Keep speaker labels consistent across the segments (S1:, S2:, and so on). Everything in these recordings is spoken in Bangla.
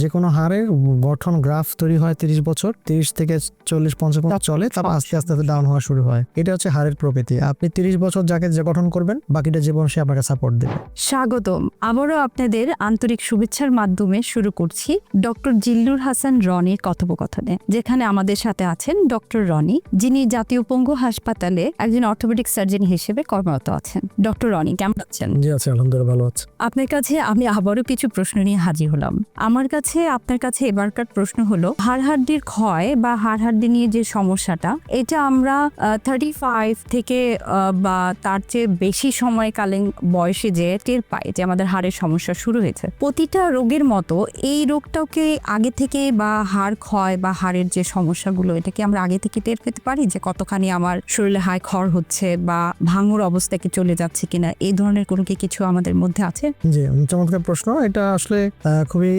S1: যে কোনো হাড়ের গঠন গ্রাফ তৈরি হয় তিরিশ বছর তিরিশ থেকে চল্লিশ পঞ্চাশ চলে তারপর আস্তে আস্তে ডাউন হওয়া শুরু হয়। এটা হচ্ছে হারের প্রকৃতি। আপনি তিরিশ বছর যাকে যে গঠন করবেন বাকিটা জীবন সে আপনাকে সাপোর্ট দেবে।
S2: স্বাগতম। আবারও আপনাদের আন্তরিক শুভেচ্ছার মাধ্যমে শুরু করছি ডক্টর জিল্লুর হাসান রনির কথোপকথনে যেখানে আমাদের সাথে আছেন ডক্টর রনি যিনি জাতীয় পঙ্গু হাসপাতালে একজন অর্থোপেডিক সার্জন হিসেবে কর্মরত আছেন। ডক্টর রনি কেমন আছেন?
S1: জি আছে আলহামদুলিল্লাহ ভালো আছে।
S2: আপনার কাছে আমি আবারও কিছু প্রশ্ন নিয়ে হাজির হলাম। আমার কাছে আপনার কাছে এবারকার প্রশ্ন হলো হাড় হাড্ডির ক্ষয় বা হাড় হাড্ডি নিয়ে যে সমস্যাটা, এটা আমরা থার্টি ফাইভ থেকে বা তার চেয়ে বেশি সময়কালীন বয়সে যে টের পাই যে আমাদের হাড়ের সমস্যা শুরু হয়েছে, প্রতিটা রোগের মতো এই রোগটাকে আগে থেকে বা হাড় ক্ষয় বা হাড়ের যে সমস্যাগুলো এটা কি আমরা আগে থেকে টের পেতে পারি যে কতখানি আমার শরীরে হাড় ক্ষয় হচ্ছে বা ভাঙুর অবস্থাকে চলে যাচ্ছে কিনা, এই ধরনের কোনো কি কিছু আমাদের মধ্যে আছে?
S1: জি, চমৎকার প্রশ্ন। এটা আসলে খুবই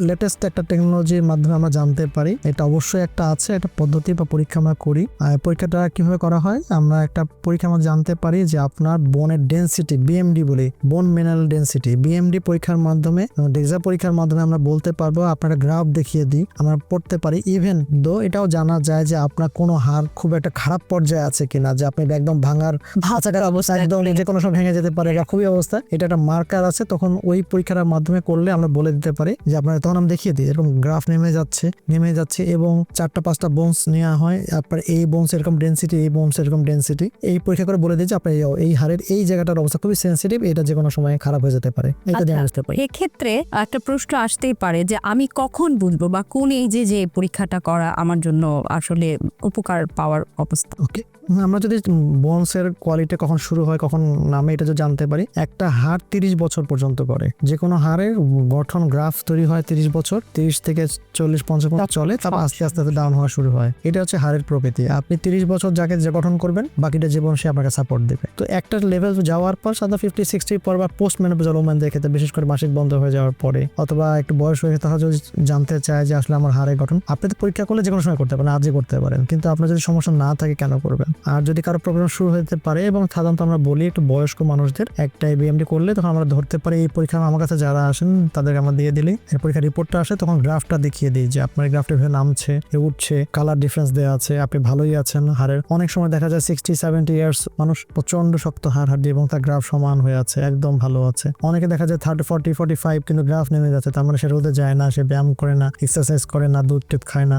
S1: লেটেস্ট একটা টেকনোলজির মাধ্যমে আমরা জানতে পারি এটা অবশ্যই একটা আছে একটা পদ্ধতি বা পরীক্ষা আমরা করি। পরীক্ষাটা কীভাবে করা হয়? আমরা একটা পরীক্ষা আমরা জানতে পারি যে আপনার বোনের ডেন্সিটি বিএমডি বলি বোন মিনারেল ডেন্সিটি বিএমডি পরীক্ষার মাধ্যমে ডেক্সা পরীক্ষার মাধ্যমে আমরা বলতে পারব আপনার গ্রাফ দেখিয়ে দিই আমরা পড়তে পারি ইভেন দো এটাও জানা যায় যে আপনার কোনো হার খুব একটা খারাপ পর্যায়ে আছে কিনা যে আপনি একদম ভাঙার
S2: ভাঁচাকার অবস্থা
S1: একদম যে কোনো সময় ভেঙে যেতে পারে এটা খুবই অবস্থা। এটা একটা মার্কার আছে তখন ওই পরীক্ষার মাধ্যমে করলে আমরা বলে দিতে পারি যে আপনার তখন আমি দেখিয়ে দিই। এরকম গ্রাফ নেমে যাচ্ছে নেমে যাচ্ছে এবং চারটা পাঁচটা বোনস নেওয়া হয়। আপনার এই বোনস এরকম ডেন্সিটি এই বোনস এরকম ডেন্সিটি এই পরীক্ষা করে বলে দিই যে আপনার এই- হাড়ের এই জায়গাটার অবস্থা খুবই সেন্সিটিভ এটা যে কোনো সময় খারাপ হয়ে যেতে পারে। এটা
S2: আচ্ছা,
S1: আসতে পারি।
S2: এক্ষেত্রে একটা প্রশ্ন আসতেই পারে যে আমি কখন বুঝব বা কোন এই যে যে পরীক্ষাটা করা আমার জন্য আসলে উপকার পাওয়ার অবস্থা?
S1: ওকে আমরা যদি বোনসের কোয়ালিটি কখন শুরু হয় কখন নামে এটা যদি জানতে পারি। একটা হাড় তিরিশ বছর পর্যন্ত করে যে কোনো হাড়ের গঠন গ্রাফ তৈরি হয় তিরিশ বছর তিরিশ থেকে চল্লিশ পঞ্চাশ বছর চলে তারপর আস্তে আস্তে ডাউন হওয়া শুরু হয়। এটা হচ্ছে হাড়ের প্রকৃতি। আপনি তিরিশ বছর যাকে যে গঠন করবেন বাকিটা জীবন সে আপনাকে সাপোর্ট দেবে। তো একটা লেভেল যাওয়ার পর সাধারণত ফিফটি সিক্সটি পর বা পোস্ট মেনোপজাল ওমেনদের ক্ষেত্রে বিশেষ করে মাসিক বন্ধ হয়ে যাওয়ার পরে অথবা একটু বয়স হয়ে তারা যদি জানতে চায় যে আসলে আমার হাড়ের গঠন আপনি তো পরীক্ষা করলে যে কোনো সময় করতে পারেন আজই করতে পারেন। কিন্তু আপনার যদি সমস্যা না থাকে কেন করবেন? আর যদি কারও প্রবলেম শুরু হতে পারে এবং সাধারণত আমরা বলি একটু বয়স্ক মানুষদের একটা বিএমডি করলে তখন আমরা ধরতে পারি এই পরীক্ষা আমার কাছে যারা আসেন তাদেরকে আমরা দিয়ে দিলে এই পরীক্ষার রিপোর্টটা আসে তখন গ্রাফটা দেখিয়ে দিই যে আপনার গ্রাফটা এভাবে নামছে উঠছে কালার ডিফারেন্স দেওয়া আছে আপনি ভালোই আছেন হাড়ের অনেক সময় দেখা যায় সিক্সটি সেভেন্টি ইয়ার্স মানুষ প্রচণ্ড শক্ত হাড় হাড্ডি এবং তার গ্রাফ সমান হয়ে আছে একদম ভালো আছে। অনেকে দেখা যায় থার্টি ফর্টি ফর্টি ফাইভ কিন্তু গ্রাফ নেমে যাচ্ছে তার মানে সে রোদে যায় না সে ব্যায়াম করে না এক্সারসাইজ করে না দুধ টুধ খায় না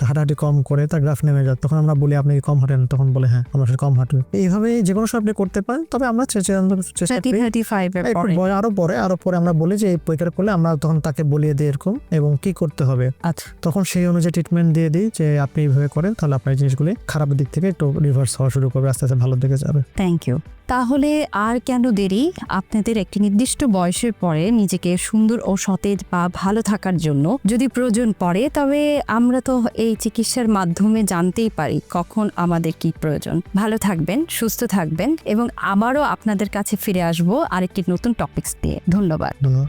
S1: হাঁটাহাঁটি কম করে তার গ্রাফ নেমে যায়। তখন আমরা বলি আপনি কম হাঁটেন? তখন বলে হ্যাঁ আমরা সে কম হাঁটুন এইভাবে যে কোনো সময় আপনি করতে পারেন তবে আমরা চেষ্টা আরও
S2: পরে
S1: আরও পরে আমরা বলি যে এই পরীক্ষা করলে আমরা তখন তাকে বলিয়ে দিই এরকম এবং কি করতে হবে?
S2: আচ্ছা।
S1: তখন সেই অনুযায়ী ট্রিটমেন্ট দিয়ে দিই যে আপনি এইভাবে করেন তাহলে আপনার জিনিসগুলি খারাপ দিক থেকে একটু রিভার্স হওয়া শুরু করবে আস্তে আস্তে ভালো দিকে যাবে।
S2: থ্যাংক ইউ তাহলে আর কেন দেরি? আপনাদের একটি নির্দিষ্ট বয়সের পরে নিজেকে সুন্দর ও সতেজ বা ভালো থাকার জন্য যদি প্রয়োজন পড়ে তবে আমরা তো এই চিকিৎসার মাধ্যমে জানতেই পারি কখন আমাদের কি প্রয়োজন। ভালো থাকবেন সুস্থ থাকবেন এবং আবারও আপনাদের কাছে ফিরে আসব আরেকটি নতুন টপিকস দিয়ে ধন্যবাদ।
S1: ধন্যবাদ।